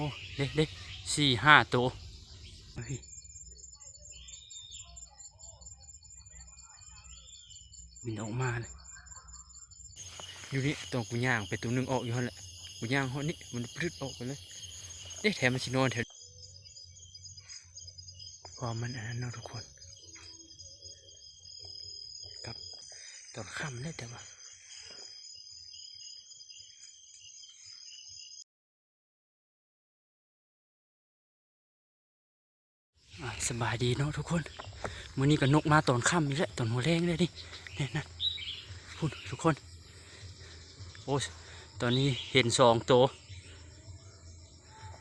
อ้เด็กเด็กสี่ห้าตัวบินออกมาเลยอยู่นี่ตัวกูย่างไปตัวหนึงออกอยู่หั่นแหละกูย่างห้อนี่มันพลึดออกไปเลยเด็กแถมมันชินอนแถวความมันอันนั้นนะทุกคนกับตอนค่ำได้แต่ว่า สบายดีเนาะทุกคนมื้อนี้ก็นกมาตอนค่ำนี่แหละตอนหัวแรงเลยดิเนี่ยนะพูดทุกคน โอ้ตอนนี้เห็นสองตัว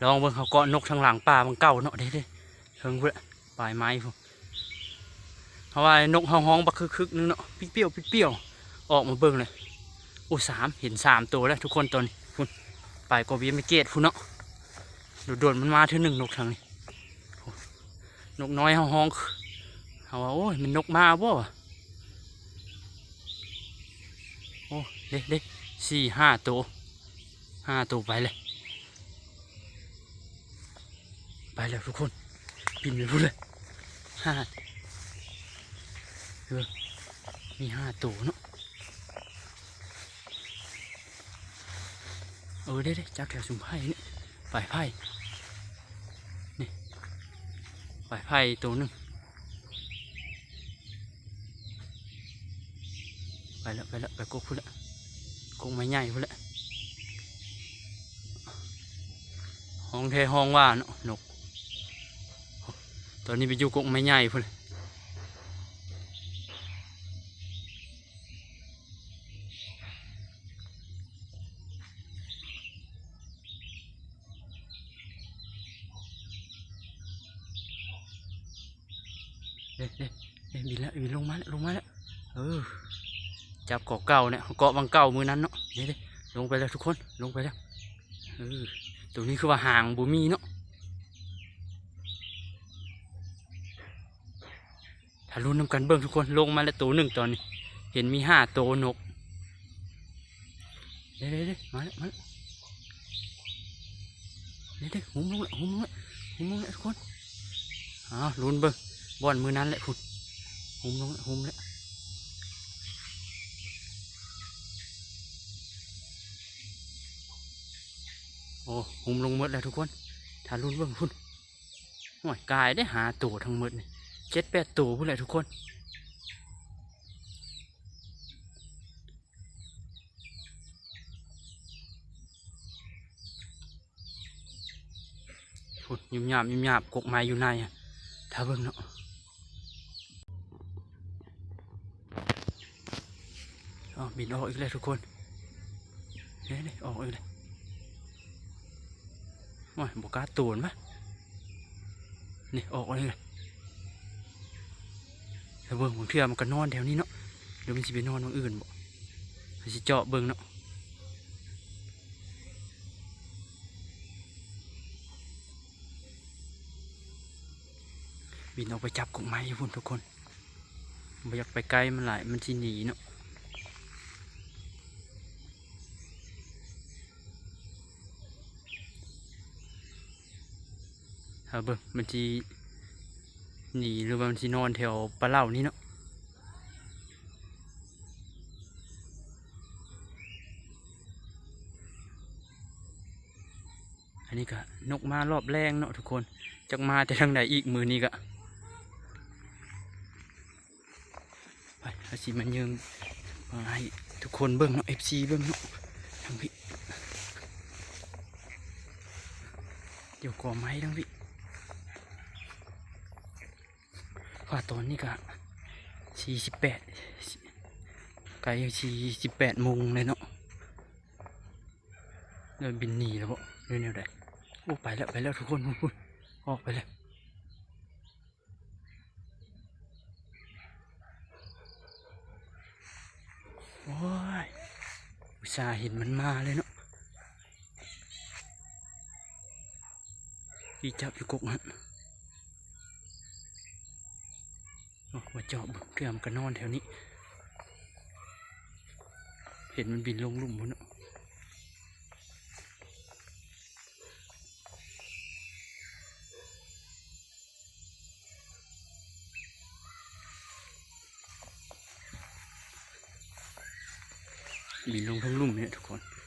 ลองเบิ่งเขาเกาะนกทางหลังป่ามันเก่าเนาะเด้เด้เพิ่งเว้ยปลายไม้พุ่นเพราะว่านกห้องห้องๆบักคึกๆนึงเนาะปิ๊เปี้ยวปิ๊เปี้ยวออกมาเบิ่งเลยโอ้สามเห็นสามตัวแล้วทุกคนตอนนี้พุ่นปลายกวีไม่เกตพุ่นเนาะโดดมันมาเท่าหนึ่งนกทางนี้ นกน้อยเฮาห้องเขาว่าโอ้ยมันนกมาบ่โอ้เด็กเด็กสี่ห้าตัวห้าตัวไปเลย ไปแล้วทุกคนบินไปพูดเลยห้าเออมีห้าตัวเนาะเออเด้เด้จักแถวสุมไพ่นี่ฝ่ายไพ่ ฝ่ายไพ่ตัวนึงไปแล้วไปแล้วไปกุ๊กพุ่นละกุ๊กไม้ใหญ่พุ่นละห้องเทห้องว่าเนาะนกตอนนี้ไปอยู่กุ๊กไม้ใหญ่พุ่นละ บินแล้วบินลงมาแล้วลงมาแล้วเออจับเกาะเก่าเนี่ยเกาะบางเก่ามือนั้นเนาะเด้เด้ลงไปแล้วทุกคนลงไปแล้วเออตรงนี้คือว่าห่างบุมีเนาะถ้ารุ่นนำกันเบิ่งทุกคนลงมาแล้วตัวหนึ่งตอนนี้เห็นมีห้าตัวนกเด้เด้เด้มาแล้วมาแล้วเด้เด้หุ่มลงแล้วหุ่มลงแล้วหุ่มลงแล้วทุกคนอ้าวลุ้นเบิ่ง บอนมือนั้นแหละพุ่นหุ่มลงหุมแล้วโอ้หุมลงหมดแล้วทุกคนถ้ารุ่นเบิ่งพุ่นโอ้ยกายได้หาตัวทั้งหมดนี่ยเจ็ดแปดตัวพูดเลยทุกคนพูดยุ่มยามยุ่มยามกกไม้อยู่ในอะถ้าเบิ่งเนาะ อ๋อบินออกอีกแล้วทุกคนเนี่ยออกอีกเลยโอ้ยบกล้าตูนปะนี่ออกอีกเลยแล้วเบิ่งบางเทื่อมันก็นอนแถวนี้เนาะเดี๋ยวมันสิไปนอนตรงอื่นบ่มันสิเจาะเบิ่งเนาะบินออกไปจับกุ้งไม้อยู่พุ่นทุกคนบ่อยากไปไกลมันหลายมันสิหนีเนาะ ถ้าเบิ่งมันสิหนีหรือว่ามันสินอนแถวปลาเหล่านี่เนาะอันนี้ก็นกมารอบแรงเนาะทุกคนจักมาแต่ทางใดอีกมือนี้ก็ไปอาสิมันยิงมาให้ทุกคนเบิ่งเนาะ FC เบิ่งเนาะทางพี่เดี๋ยวก่อไม้ทั้งพี่ว่า ตอนนี้ก็สี่สิบแปดไกลสี่สิบแปดโมงเลยเนาะเดินบินหนีแล้วบ่เดินแนวใดโอ้ไปแล้วไปแล้วทุกคนพูดออกไปแล้วโอ้ยอุตส่าห์เห็นมันมาเลยเนาะพี่จับอยู่กกมัน เจาะเกลือมกันนอนแถวนี้ เห็นมันบินลงลุ่มพุ่นบินลงทั้งลุ่มเนี่ยทุกคน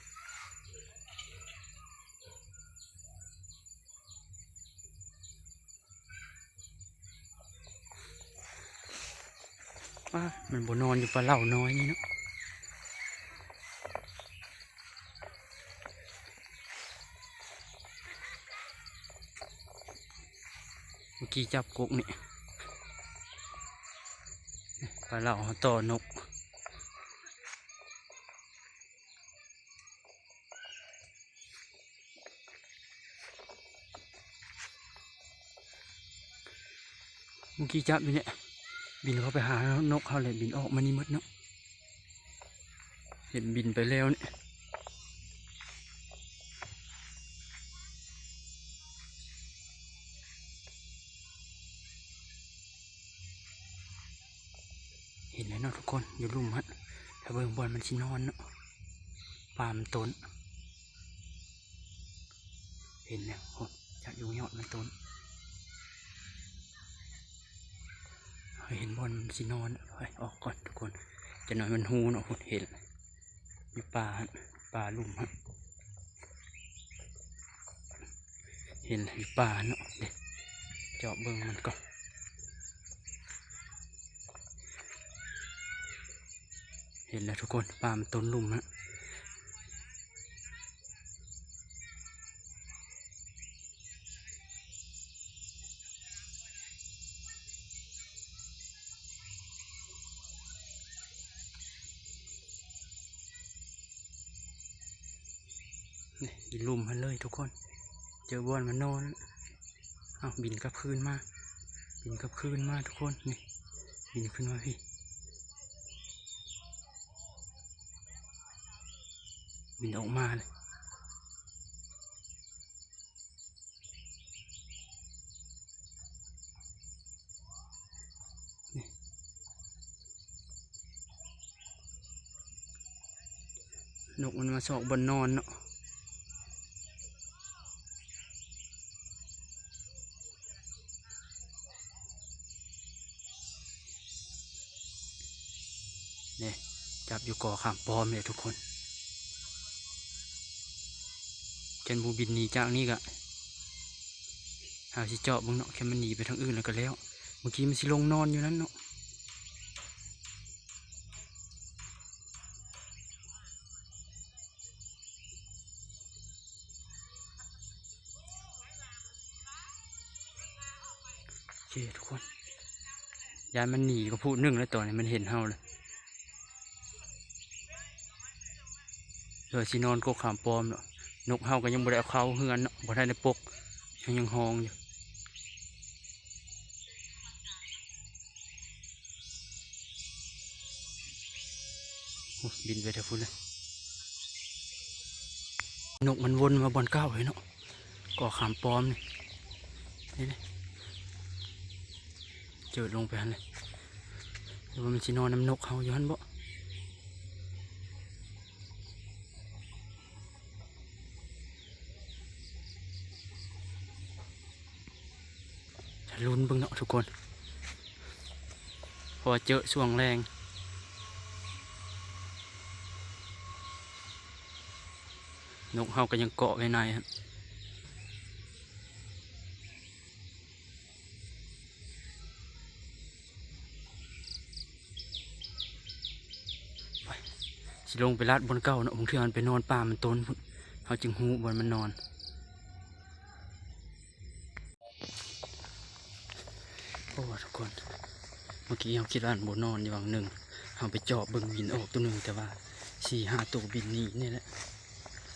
มันบนอนอยู่ปลาเหล่าน้อยนี่เนาะเมื่อกี้จับกกนี่ปลาเหล่าต่อนกเมื่อกี้จับอยู่เนี่ย บินเข้าไปหานกเขาเลยบินออกมานี่มดเนาะเห็นบินไปแล้วเนี่ยเห็นแล้วเนาะทุกคนอยู่ลุ่มฮะถ้าเบิ่งบอลมันชินอนเนาะปามต้น เห็นแล้วโหจะอยู่ยอดมันต้น เห็นบอลมันสินอนไปออกก่อนทุกคน จะนอยมันหูเนาะคุณเห็นอยู่ป่าป่าลุ่มฮะเห็นอยู่ป่าเนาะเด็กเจาะเบิ่งมันก่อนเห็นแล้วทุกคนป่ามันต้นลุ่มฮะ อยู่ลุ่มมันเลยทุกคน เจอบอลมันนอนเอาบินกับคืนมาบินกับคืนมาทุกคนนี่บินขึ้นมาพี่บินออกมาเลยนี่นกมันมาสอกบนนอนเนาะ เนี่ย จับอยู่ก่อขามปอมเลยทุกคนเจนบูบินหนีจากนี่กะหาสิเจาะบังเนาะแค่มันหนีไปทางอื่นแล้วก็แล้ว เมื่อกี้มันสิลงนอนอยู่นั้นเนาะโอเคทุกคนยานมันหนีก็พูดนึ่งแล้วตอนนี้มันเห็นเฮาเลย เดี๋ยวสินอนกกขามปลอมเนาะนกเฮาก็ยังบ่ได้เอาเข้าเฮือนเนาะบ่ได้ในปกยังยังหองอยู่บินไปเถอะพุ่นเลยนกมันวนมาบอนเก้าเลยเนาะก่อขามปลอมนี่นี่เจอลงไปหันเลยว่ามันสินอนน้ำนกเฮาอยู่หันบ่ ลุ้นเบิ่งเนาะทุกคน พอเจอช่วงแรง นกเฮาก็ยังเกาะไว้ในครับสิลงไปลาดบนเก้าเนาะบางเทื่อมันไปนอนป่ามันต้นพุ่นเฮาจึงหูบนมันนอน กี้เราคิดว่าอันบนนอนอยู่วังหนึ่งเราไปเจาะเบิ่งบินออกตัวหนึ่งแต่ว่าสี่ห้าตัวบินหนีนี่แหละ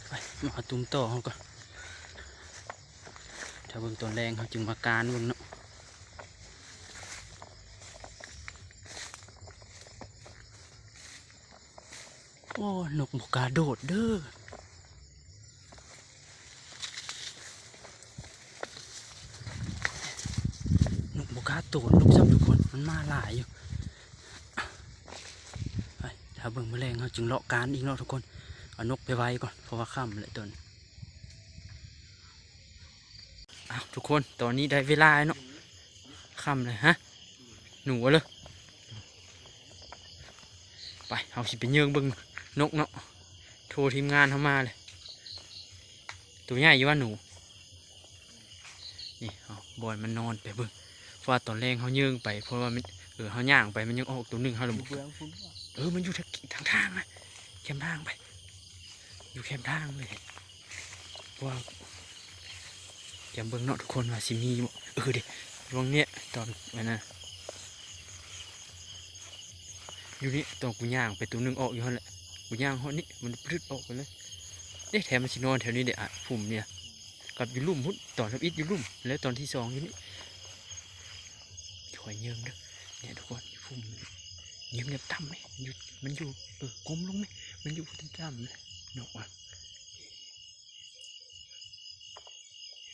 ไปมาตุ้มต่อเขาก็ถ้าเบิ่งตัวแรงเขาจึงมาการเบิ่งเนาะโอ้นกบกล้าโดดเด้อนกบกล้าโดดนกซ้ำทุก หลายอยู่ถ้าเบิ่งแมลงเขาจึงเลาะการอีกเนาะทุกคนเอานกไปไว้ก่อนเพราะว่าค่ำเลยตอนอ้าวทุกคนตอนนี้ได้เวลาเนาะค่ำเลยฮะหนูเลยไปเอาสิไปเยืองเบิ่งนกเนาะโทรทีมงานเข้ามาเลยตัวใหญ่อยู่ว่าหนูนี่เอาบอยมันนอนไปเบิ่งเพราะว่าตอนแรกเขายืงไปเพราะว่ามัน เออเขาย่างไปมันยังออกตัวหนึ่งเขาเลยเบื้องพุ่นว่ะเออมันอยู่ทางทางทางนะแคมทางไป อยู่แคมทางเลยเพราะว่าอย่าเบิ่งเนาะทุกคนว่าสิมีบ่เออเด็ดวงเนี้ยตอนวันนั้นอยู่นี่ตอนกูย่างไปตัวหนึ่งออกอยู่หั่นแหละกูย่างเขานี่มันพลึดออกไปเลยเอ๊ะแถมมันสินอนแถวนี้เด็อะผมเนี่ยกับอยู่ลุ่มพุดตอนทับอิดอยู่ลุ่มแล้วตอนที่สองอยู่นี่คอยเยิงเด้อ เนี่ยทุกคนอยู่พุ่มยิงแบบต่ำไหมมันอยู่มันอยู่เออก้มลงไหมมันอยู่ต่ำๆเลยนกอะ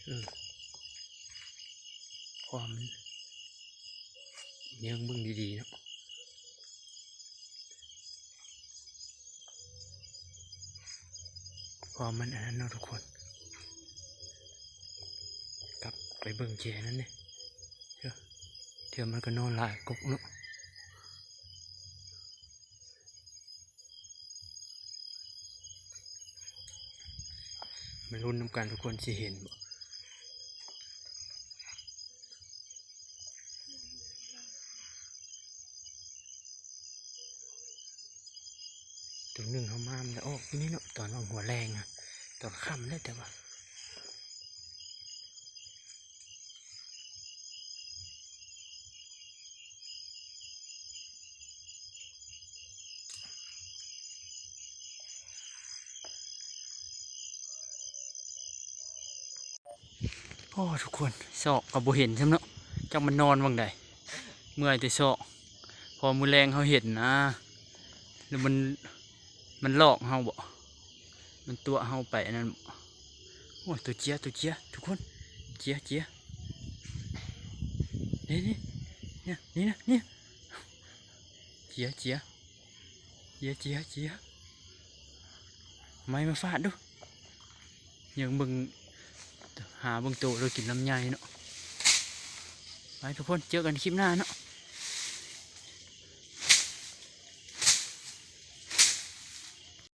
เออความมันยิงเบึ้งดีๆนะความมันอันนั้นเนาะทุกคน กลับไปเบิ่งแจนั่นเนี่ย เดี๋ยวมันก็นอนหลายกกเนาะมันรุ่นน้ำกันทุกคนสิเห็นบ่ถึงหนึ่งเขามามันจะออกที่นี่เนาะตอนว่าหัวแรงอะตอนค่ำเลยแต่ว่า โอ้ทุกคนซอกกับบเห็นใช่ไหมเนาะจักมันนอนวังใดเมื่อยแต่ซอกพอมือแรงเขาเห็นนะแล้วมันมันหลอกเฮาบ่มันตัวเฮาไปนั่นบ่โอ้ยตัวเจี๊ยตัวเจี๊ยทุกคนเจี๊ยเจี๊ยนี่นี่เนี่ยนี่นะเนี่ยเจี๊ยเจี๊ยเจี๊ยเจี๊ยเจี๊ยไม่มาฟาดดูยังเบิ่ง หาเบิ่งโตเรากินลำไยเนาะไปทุกคนเจอกันคลิปหน้าเนาะ